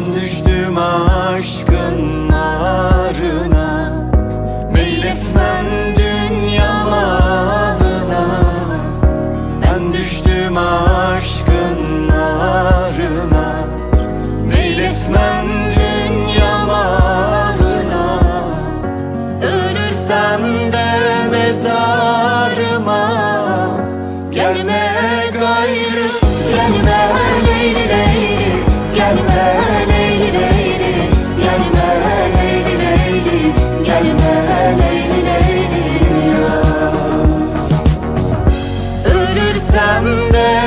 Ben düştüm aşkın narına. Meyletmem dünya malına. Ben düştüm aşkın narına. Meyletmem dünya malına. Ölürsem de mezarıma. Gelme gayrı someday.